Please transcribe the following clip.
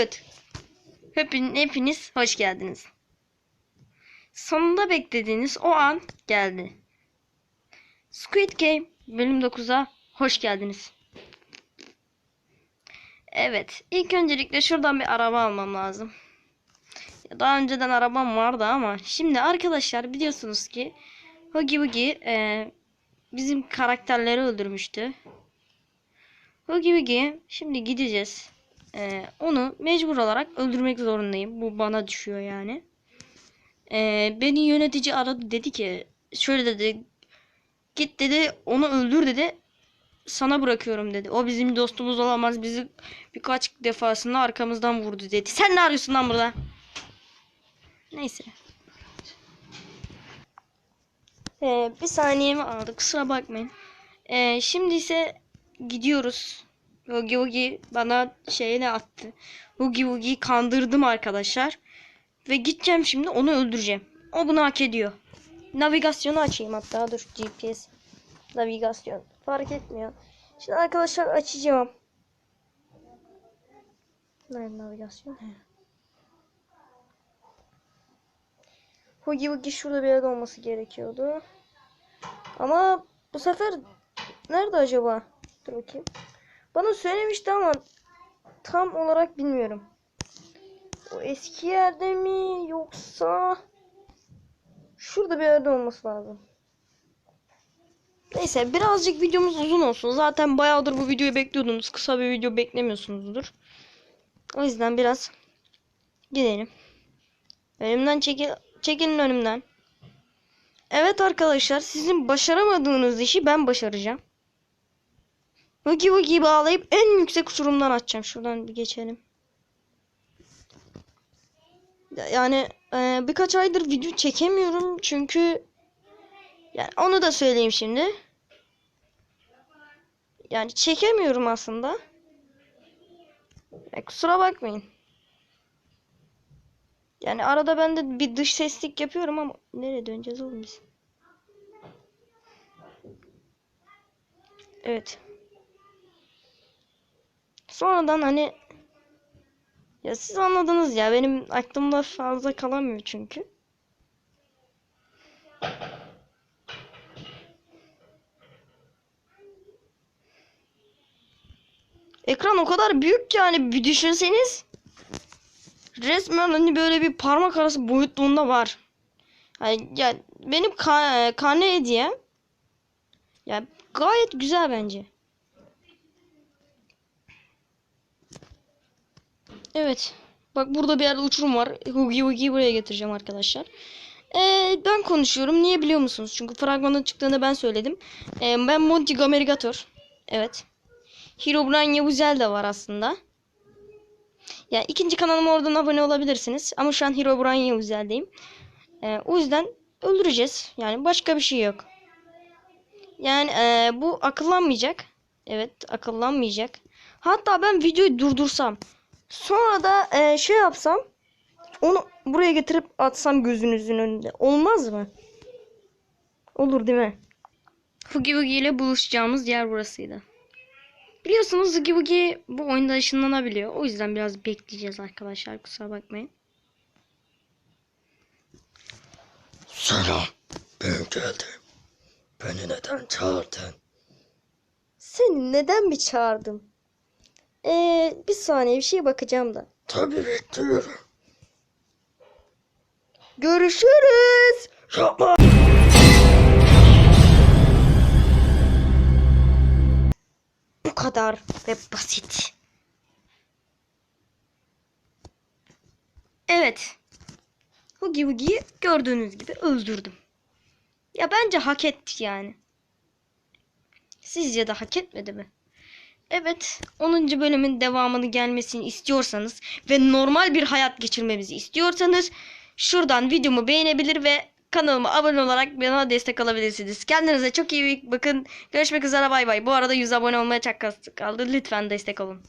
Evet. Hepin, hepiniz hoş geldiniz. Sonunda beklediğiniz o an geldi. Squid Game bölüm 9'a hoş geldiniz. Evet, ilk öncelikle şuradan bir araba almam lazım. Daha önceden arabam vardı ama şimdi arkadaşlar biliyorsunuz ki Huggy Wuggy e, bizim karakterleri öldürmüştü. Huggy Wuggy şimdi gideceğiz. E, onu mecbur olarak öldürmek zorundayım. Bu bana düşüyor yani. E, beni yönetici aradı dedi ki şöyle dedi git dedi onu öldür dedi sana bırakıyorum dedi. O bizim dostumuz olamaz. Bizi birkaç defasında arkamızdan vurdu dedi. Sen ne arıyorsun lan burada? Neyse. Ee, bir saniyemi aldı. Kusura bakmayın. Ee, şimdi ise gidiyoruz. Hugi Hugi bana şeyini attı. Hugi Hugi'yi kandırdım arkadaşlar. Ve gideceğim şimdi onu öldüreceğim. O bunu hak ediyor. Navigasyonu açayım hatta dur GPS. Navigasyon. Fark etmiyor. Şimdi arkadaşlar açacağım. Nerede navigasyon? Hugi Hugi şurada bir yerde olması gerekiyordu. Ama bu sefer nerede acaba? Dur bakayım. Bana söylemişti ama tam olarak bilmiyorum. O eski yerde mi yoksa şurada bir yerde olması lazım. Neyse birazcık videomuz uzun olsun. Zaten bayağıdır bu videoyu bekliyordunuz. Kısa bir video beklemiyorsunuzdur. O yüzden biraz gidelim. Önümden çekil çekilin önümden. Evet arkadaşlar sizin başaramadığınız işi ben başaracağım. Vugi Vugi'yi bağlayıp en yüksek uçurumdan atacağım. Şuradan bir geçelim. Ya- Yani e, birkaç aydır video çekemiyorum çünkü yani onu da söyleyeyim şimdi. Yani çekemiyorum aslında. Ya kusura bakmayın. Yani arada ben de bir dış seslik yapıyorum ama nereye döneceğiz oğlum biz? Evet. Sonradan hani ya siz anladınız ya benim aklımda fazla kalamıyor çünkü. Ekran o kadar büyük ki yani bir düşünseniz resmen hani böyle bir parmak arası boyutluğunda var. Yani ya benim ka karne hediyem ya gayet güzel bence. Evet. Bak burada bir yerde uçurum var. Hugi Hugi'yi buraya getireceğim arkadaşlar. Ee, ben konuşuyorum. Niye biliyor musunuz? Çünkü fragmanın çıktığını ben söyledim. Ee, ben Monty Gamerigator. Evet. Herobrine Yavuzel de var aslında. Ya ikinci kanalıma oradan abone olabilirsiniz. Ama şu an Herobrine Yavuzel'deyim. Ee, o yüzden öldüreceğiz. Yani başka bir şey yok. Yani ee, bu akıllanmayacak. Evet akıllanmayacak. Hatta ben videoyu durdursam. Sonra da ee, şey yapsam. Onu buraya getirip atsam gözünüzün önünde. Olmaz mı? Olur değil mi? Hugi Wugi ile buluşacağımız yer burasıydı. Biliyorsunuz Hugi Wugi bu oyunda ışınlanabiliyor. O yüzden biraz bekleyeceğiz arkadaşlar. Kusura bakmayın. Selam. Ben geldim. Beni neden çağırdın? Seni neden mi çağırdım? Ee, bir saniye bir şeye bakacağım da. Tabii bekliyorum. Görüşürüz. Yapma. Bu kadar ve basit. Evet. Hugi Wugi'yi gördüğünüz gibi öldürdüm. Ya bence hak etti yani. Sizce de hak etmedi mi? Evet 10. bölümün devamını gelmesini istiyorsanız ve normal bir hayat geçirmemizi istiyorsanız şuradan videomu beğenebilir ve kanalıma abone olarak bana destek alabilirsiniz. Kendinize çok iyi bakın. Görüşmek üzere bay bay. Bu arada 100 abone olmaya çok kaldı. Lütfen destek olun.